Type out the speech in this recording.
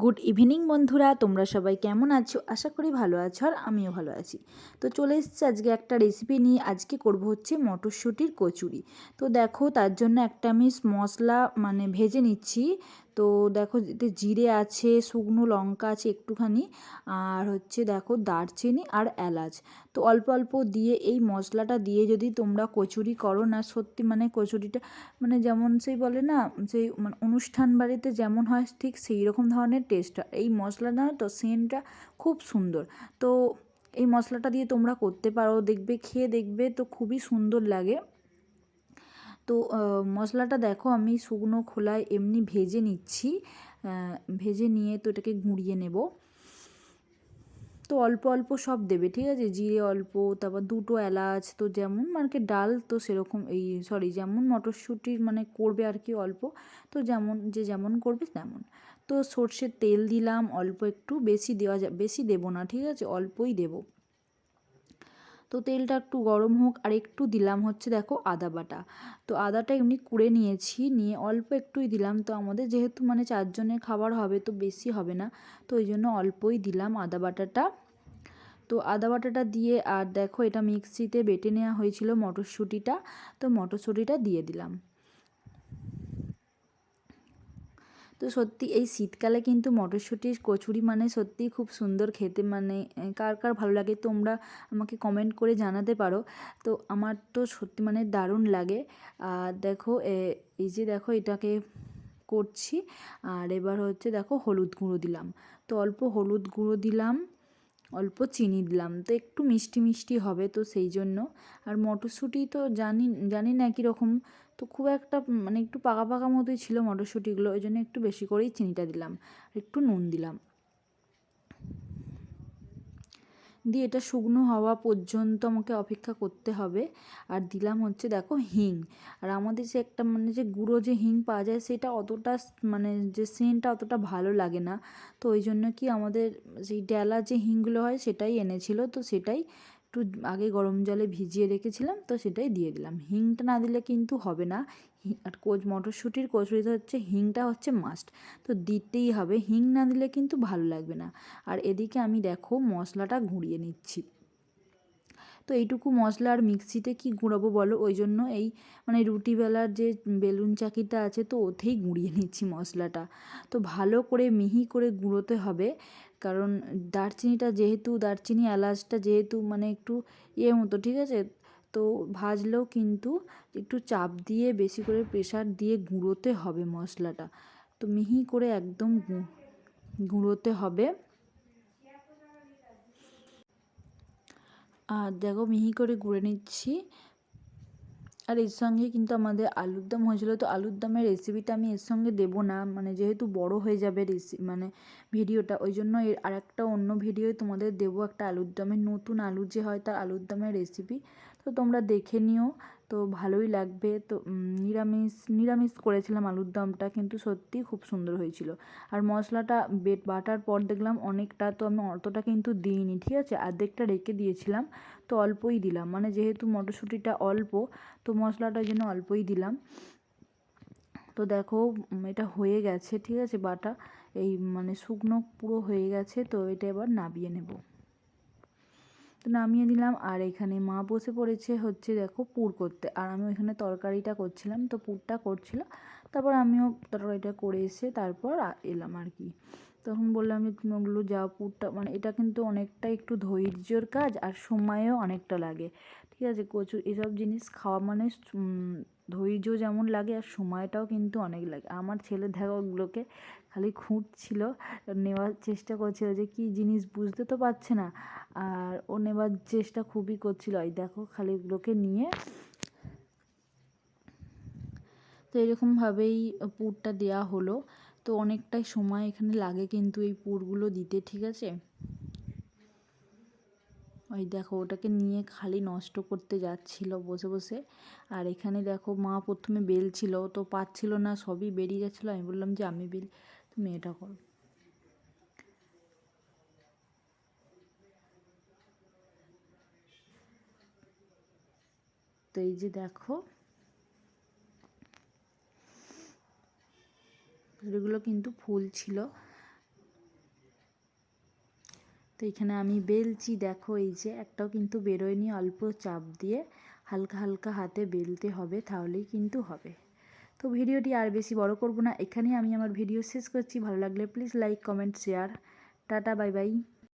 Good evening বন্ধুরা। তোমরা সবাই কেমন আছো? আশা করি ভালো আছো আর আমিও ভালো আছি। তো চলে এসেছি আজকে একটা রেসিপি নিয়ে। আজকে করব হচ্ছে মটরশুঁটির কচুরি। তো দেখো, তার জন্য একটা আমি মশলা মানে ভেজে নিচ্ছি। তো দেখো এতে জিরে আছে, শুকনো লঙ্কা আছে একটুখানি, আর হচ্ছে দেখো দারচিনি আর এলাচ। তো অল্প অল্প দিয়ে এই মশলাটা দিয়ে যদি তোমরা কচুরি করো না, সত্যি মানে কচুরিটা মানে যেমন সেই বলে না, সেই মানে অনুষ্ঠান বাড়িতে যেমন হয় ঠিক সেই রকম ধরনের টেস্ট হয়। এই মশলাটা তো সেন্টটা খুব সুন্দর। তো এই মশলাটা দিয়ে তোমরা করতে পারো, দেখবে, খেয়ে দেখবে তো খুবই সুন্দর লাগে। তো মশলাটা দেখো আমি শুকনো খোলায় এমনি ভেজে নিচ্ছি। ভেজে নিয়ে তো এটাকে গুঁড়িয়ে নেব। তো অল্প অল্প সব দেবে, ঠিক আছে? জিরে অল্প, তারপর দুটো এলাচ তো যেমন মানে ডাল তো সেরকম এই সরি যেমন মটরশুঁটির মানে করবে আর কি অল্প, তো যেমন, যে যেমন করবে তেমন। তো সর্ষের তেল দিলাম, অল্প একটু, বেশি দেওয়া যা, বেশি দেবো না, ঠিক আছে? অল্পই দেবো। তো তেলটা একটু গরম হোক আর একটু দিলাম হচ্ছে দেখো আদা বাটা। তো আদাটা এমনি কুড়ে নিয়েছি, নিয়ে অল্প একটুই দিলাম। তো আমাদের যেহেতু মানে চারজনের খাবার হবে তো বেশি হবে না, তো ওই জন্য অল্পই দিলাম আদা বাটাটা। তো আদা বাটাটা দিয়ে আর দেখো এটা মিক্সিতে বেটে নেওয়া হয়েছিল মটরশুঁটিটা, তো মটরশুঁটিটা দিয়ে দিলাম। তো সত্যি এই শীতকালে কিন্তু মটরশুঁটির কচুরি মানে সত্যিই খুব সুন্দর খেতে। মানে কার কার ভালো লাগে তোমরা আমাকে কমেন্ট করে জানাতে পারো। তো আমার তো সত্যি মানে দারুণ লাগে। আর দেখো এই যে দেখো এটাকে করছি। আর এবার হচ্ছে দেখো হলুদ গুঁড়ো দিলাম। তো অল্প হলুদ গুঁড়ো দিলাম, অল্প চিনি দিলাম। তো একটু মিষ্টি মিষ্টি হবে তো সেই জন্য। আর মটরশুঁটি তো জানি জানি না কীরকম তো খুব একটা মানে একটু পাকা পাকা মতোই ছিল মটরশুঁটিগুলো, ওই জন্য একটু বেশি করেই চিনিটা দিলাম একটু নুন দিলাম। দিয়ে এটা শুকনো হওয়া পর্যন্ত আমাকে অপেক্ষা করতে হবে, আর দিলাম হচ্ছে দেখো হিং। আর আমাদের যে একটা মানে যে গুঁড়ো যে হিং পাওয়া যায়, সেটা অতটা মানে যে সেন্টটা অতটা ভালো লাগে না। তো ওই জন্য কি আমাদের সেই ডেলা যে হিংগুলো হয়, সেটাই এনেছিল, তো সেটাই একটু আগে গরম জলে ভিজিয়ে রেখেছিলাম, তো সেটাই দিয়ে দিলাম। হিংটা না দিলে কিন্তু হবে না। আর কোচ, মটরশুঁটির কচুরিতে হচ্ছে হিংটা হচ্ছে মাস্ট তো দিতেই হবে। হিং না দিলে কিন্তু ভালো লাগবে না। আর এদিকে আমি দেখো মশলাটা ঘুরিয়ে নিচ্ছি। তো এইটুকু মশলা আর মিক্সিতে কি গুঁড়াবো বলো? ওই জন্য এই মানে রুটি বেলার যে বেলুন চাকিটা আছে, তো ওতেই গুঁড়িয়ে নিচ্ছি মশলাটা। তো ভালো করে মিহি করে গুঁড়োতে হবে। কারণ দারচিনিটা যেহেতু, দারচিনি এলাচটা যেহেতু মানে একটু ইয়ে মতো, ঠিক আছে? তো ভাজলেও কিন্তু একটু চাপ দিয়ে, বেশি করে প্রেশার দিয়ে গুঁড়োতে হবে মশলাটা। তো মিহি করে একদম গুঁড়োতে হবে। আর দেখো, মিহি করে গুঁড়ে নিচ্ছি। আর এর সঙ্গে কিন্তু আমাদের আলুর দম হয়েছিল। তো আলুর দমের রেসিপিটা আমি এর সঙ্গে দেবো না। মানে যেহেতু বড় হয়ে যাবে রেসি মানে ভিডিওটা ওই জন্য এর আর একটা অন্য ভিডিওয় তোমাদের দেবো। একটা আলুর দমের নতুন আলু যে হয় তার আলুর দমের রেসিপি তো তোমরা দেখে নিও। তো ভালোই লাগবে। তো নিরামিষ নিরামিষ করেছিলাম আলুর দমটা, কিন্তু সত্যিই খুব সুন্দর হয়েছিল। আর মশলাটা বেট বাটার পর দেখলাম অনেকটা, তো আমি অতটা কিন্তু দিইনি, ঠিক আছে? অর্ধেকটা রেখে দিয়েছিলাম, তো অল্পই দিলাম। মানে যেহেতু মটরশুঁটিটা অল্প, তো মশলাটার জন্য অল্পই দিলাম। তো দেখো এটা হয়ে গেছে, ঠিক আছে, বাটা? এই মানে শুকনো পুরো হয়ে গেছে, তো এটা এবার নাবিয়ে নেব। তো নামিয়ে দিলাম। আর এখানে মা বসে পড়েছে হচ্ছে দেখো পুর করতে। আর আমি ওইখানে তরকারিটা করছিলাম। তো পুরটা করছিল। তারপর আমিও তরকারিটা করে এসে তারপর এলাম আর কি। তখন বললাম যে, তুমি ওগুলো যাও, পুরটা মানে এটা কিন্তু অনেকটা একটু ধৈর্যর কাজ আর সময়ও অনেকটা লাগে। ঠিক আছে, কচু, এসব জিনিস খাওয়া মানে ধৈর্য যেমন লাগে আর সময়টাও কিন্তু অনেক লাগে। আমার ছেলে ওগুলোকে খালি খুঁটছিল নেওয়ার চেষ্টা করছিল যে, কী জিনিস বুঝতে তো পারছে না। আর ও নেওয়ার চেষ্টা খুবই করছিল। এই দেখো খালি ওগুলোকে নিয়ে তো এরকমভাবেই পুরটা দেওয়া হলো। তো অনেকটাই সময় এখানে লাগে কিন্তু এই পুরগুলো দিতে, ঠিক আছে? ওই দেখো, ওটাকে নিয়ে খালি নষ্ট করতে যাচ্ছিল বসে বসে। আর এখানে দেখো, মা প্রথমে বেলছিল, তো পাচ্ছিল না, সবই বেরিয়ে যাচ্ছিল। আমি বললাম যে, আমি বেল তুমি এটা করো। তো এই যে দেখো সেগুলো কিন্তু ফুল ছিল। তো এখানে আমি বেলছি দেখো এই যে, একটাও কিন্তু বেরোয়নি, অল্প চাপ দিয়ে হালকা হালকা হাতে বেলতে হবে, তাহলেই কিন্তু হবে। তো ভিডিওটি আর বেশি বড় করব না, এখানেই আমি আমার ভিডিও শেষ করছি, ভালো লাগলে please like comment share tata bye bye